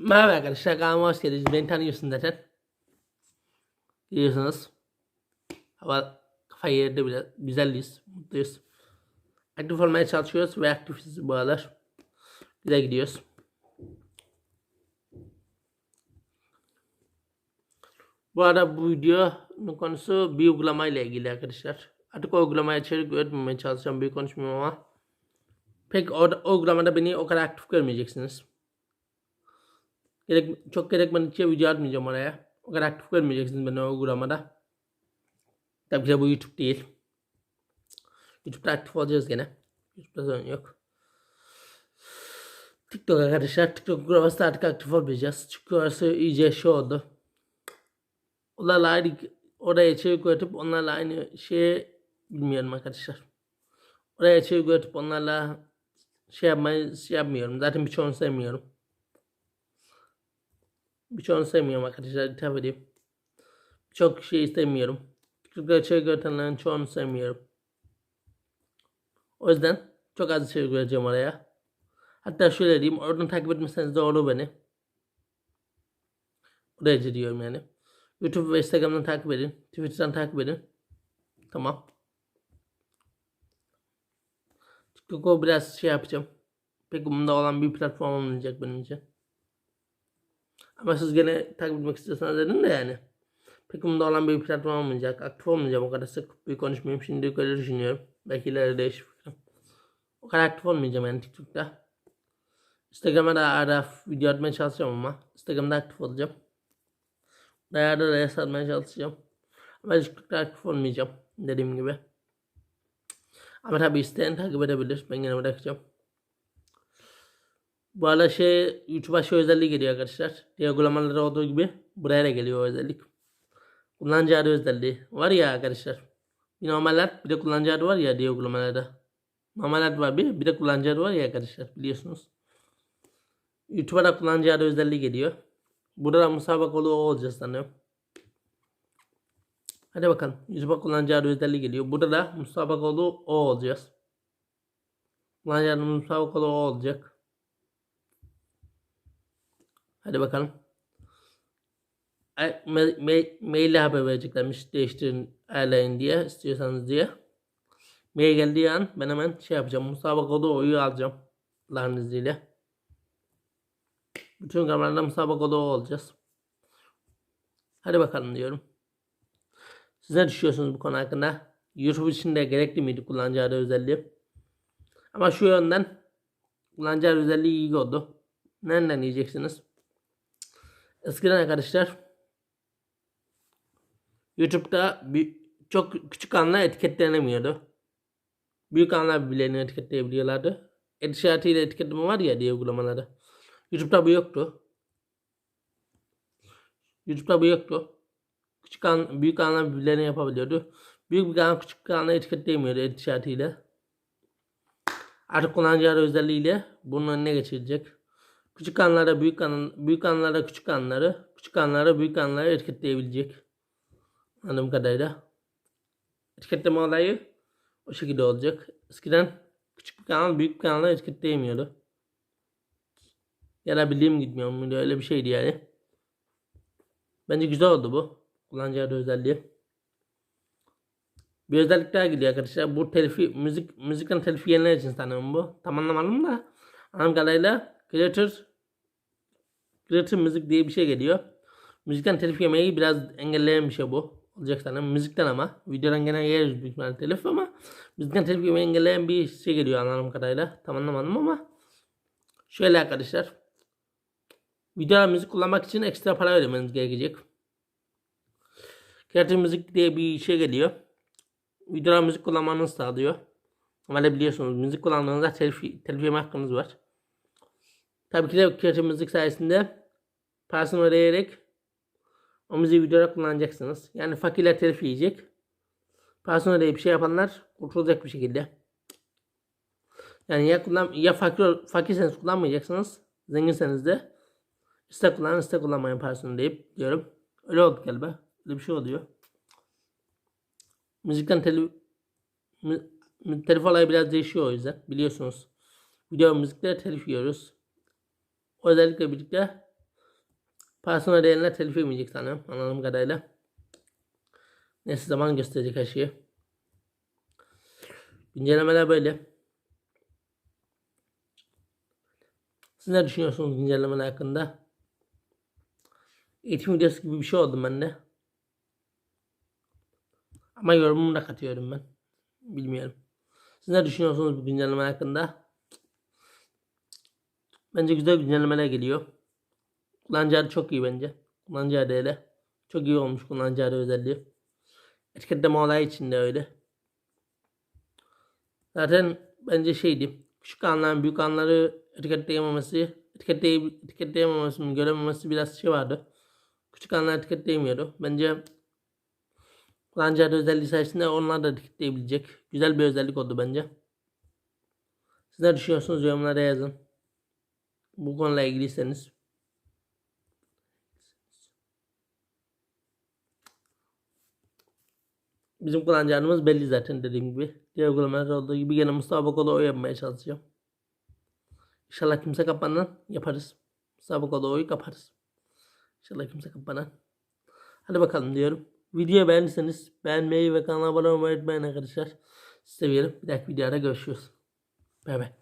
Merhaba arkadaşlar kanalıma hoş geldiniz. Beni tanıyorsun zaten. Biliyorsunuz. Hava kafa yerinde bile güzelliyiz. Mutluyuz. Aktif olmaya çalışıyoruz ve aktifiz bu aralar. Güzel gidiyoruz. Bu arada bu videonun konusu bir uygulama ile ilgili arkadaşlar. Artık o uygulamaya içerik üretmemeye çalışacağım. Büyük konuşmuyorum ama. Pek o, o uygulamada beni o kadar aktif görmeyeceksiniz. Gerek, çok gerekmedikçe video atmayacağım oraya. O kadar aktif görmeyeceksiniz beni o uygulamada. Tabii ki de bu YouTube değil. YouTube'da aktif olacağız gene. YouTube'da sorun yok. TikTok arkadaşlar. TikTok uygulaması artık aktif olmayacağız. Çünkü orası iyice şey oldu. Onlarla aynı oraya içerik üretip onlarla aynı şeye bilmiyorum arkadaşlar. Oraya içerik üretip onlarla şey yapmayı şey yapmıyorum. Zaten birçoğunu sevmiyorum. Birçoğunu sevmiyorum arkadaşlar. hitap edeyim. Çok şey istemiyorum. TikTok'ta içerik üretenlerin çoğunu sevmiyorum. O yüzden çok az içerik üreteceğim oraya. Hatta şöyle diyeyim. Oradan takip etmeseniz de olur beni. O derece diyorum yani. YouTube ve Instagram'dan takip edin. Twitter'dan takip edin. Tamam. TikTok'u biraz şey yapacağım. Pek umurumda olan bir platform olmayacak benim için. Ama siz gene takip etmek istiyorsanız edin de yani. Pek umurumda olan bir platform olmayacak. Aktif olmayacağım o kadar sık. Büyük konuşmayayım. Şimdi öyle düşünüyorum. Belki ileride değişir fikrim. O kadar aktif olmayacağım yani TikTok'ta. Instagram'a da ara video atmaya çalışacağım ama. Instagram'da aktif olacağım. Dayarda da satmaya çalışacağım. Ama TikTok'ta aktif olmayacağım. Dediğim gibi. Ama tabi isteyen takip edebilir. Ben yine bırakacağım. Bu arada şey şu özelliği geliyor arkadaşlar. Diğer uygulamalarda olduğu gibi buraya da geliyor o özellik. Kullanıcı adı özelliği. Var ya arkadaşlar. Bir normal ad bir de kullanıcı adı var ya diğer uygulamalarda. Normal ad var bir, bir de kullanıcı adı var ya arkadaşlar biliyorsunuz. YouTube'a kullanıcı adı özelliği geliyor. Burada da musabakalı o olacağız sanıyorum. Hadi bakalım. YouTube'a kullanıcı adı özelliği geliyor. Burada da musabakalı o olacağız. Kullanıcı adı musabakalı o olacak. Hadi bakalım. Ay, Me me maille haber vereceklermiş değiştirin ayarlayın diye istiyorsanız diye. Mail geldiği an ben hemen şey yapacağım. Musabakada oyu alacağım. Allah'ın izniyle. Bütün kameralarda musabakada o olacağız. Hadi bakalım diyorum. Siz ne düşünüyorsunuz bu konu hakkında? YouTube için de gerekli miydi kullanıcı özelliği? Ama şu yönden kullanıcı özelliği iyi oldu. Nereden diyeceksiniz? Eskiden arkadaşlar YouTube'da bir, çok küçük anlar etiketlenemiyordu. Büyük anlar birbirlerini etiketleyebiliyorlardı. Et işaretiyle etiketleme var ya diye uygulamalarda. YouTube'da bu yoktu. YouTube'da bu yoktu. Küçük an, büyük anlar birbirlerini yapabiliyordu. Büyük bir kanal küçük kanalları etiketleyemiyordu et işaretiyle. Artık kullanıcı özelliğiyle bunun önüne geçilecek. Küçük kanallara büyük kanal, büyük kanallara küçük kanalları, küçük kanallara büyük kanalları etiketleyebilecek. Anladığım kadarıyla. Etiketleme olayı o şekilde olacak. Eskiden küçük bir kanal büyük bir kanalları etiketleyemiyordu. Ya da bildiğim gitmiyor muydu öyle bir şeydi yani. Bence güzel oldu bu. Kullanıcı adı özelliği. Bir özellik daha gidiyor arkadaşlar. Bu telifi, müzik, müzikten telifi yeniler için sanırım bu. Tam anlamadım da. Anladığım kadarıyla Creator Creator müzik diye bir şey geliyor. Müzikten telif yemeyi biraz engelleyen bir şey bu. Olacak sanırım. Müzikten ama. Videodan gene yeriz büyük ihtimalle telif ama müzikten telif yemeyi engelleyen bir şey geliyor anladığım kadarıyla. Tam anlamadım ama. Şöyle arkadaşlar. Videoda müzik kullanmak için ekstra para ödemeniz gerekecek. Creator müzik diye bir şey geliyor. Videoda müzik kullanmanızı sağlıyor. Ama da biliyorsunuz müzik kullandığınızda telif, telif yeme hakkınız var. Tabii ki de kreatif müzik sayesinde parasını ödeyerek o müziği videoda kullanacaksınız. Yani fakirler telif yiyecek. Parasını ödeyip şey yapanlar kurtulacak bir şekilde. Yani ya kullan ya fakir fakirseniz kullanmayacaksınız. Zenginseniz de iste kullanın iste kullanmayın parasını ödeyip diyorum. Öyle oldu galiba. Öyle bir şey oluyor. Müzikten telif telif olayı biraz değişiyor o yüzden. Biliyorsunuz. Video müzikte telif yiyoruz. Özellikle birlikte Parasını ödeyenler telif yemeyecek sanırım anladığım kadarıyla. Neyse zaman gösterecek her şeyi. Güncellemeler böyle. Siz ne düşünüyorsunuz güncellemeler hakkında? Eğitim videosu gibi bir şey oldu bende. Ama yorumumu da katıyorum ben. Bilmiyorum. Siz ne düşünüyorsunuz bu güncelleme hakkında? Bence güzel güncellemeler geliyor. Kullanıcı çok iyi bence. Kullanıcı adı hele. Çok iyi olmuş kullanıcı adı özelliği. Etiketleme olayı için de öyle. Zaten bence şeydi. Küçük anlar, büyük anları etiketleyememesi, etiketleye, etiketleyememesi, görememesi biraz şey vardı. Küçük anlar etiketleyemiyordu. Bence kullanıcı adı özelliği sayesinde onlar da etiketleyebilecek. Güzel bir özellik oldu bence. Siz ne düşünüyorsunuz yorumlara yazın. Bu konuyla ilgiliyseniz. Bizim kullanıcı adımız belli zaten dediğim gibi. Diğer uygulamalar olduğu gibi gene Mustafa Bakoğlu o yapmaya çalışacağım. İnşallah kimse kapmadan yaparız. Mustafa Bakoğlu oyu kaparız. İnşallah kimse kapmadan. Hadi bakalım diyorum. Videoyu beğendiyseniz beğenmeyi ve kanala abone olmayı unutmayın arkadaşlar. Seviyorum. Bir dahaki videoda görüşürüz. Bay bay.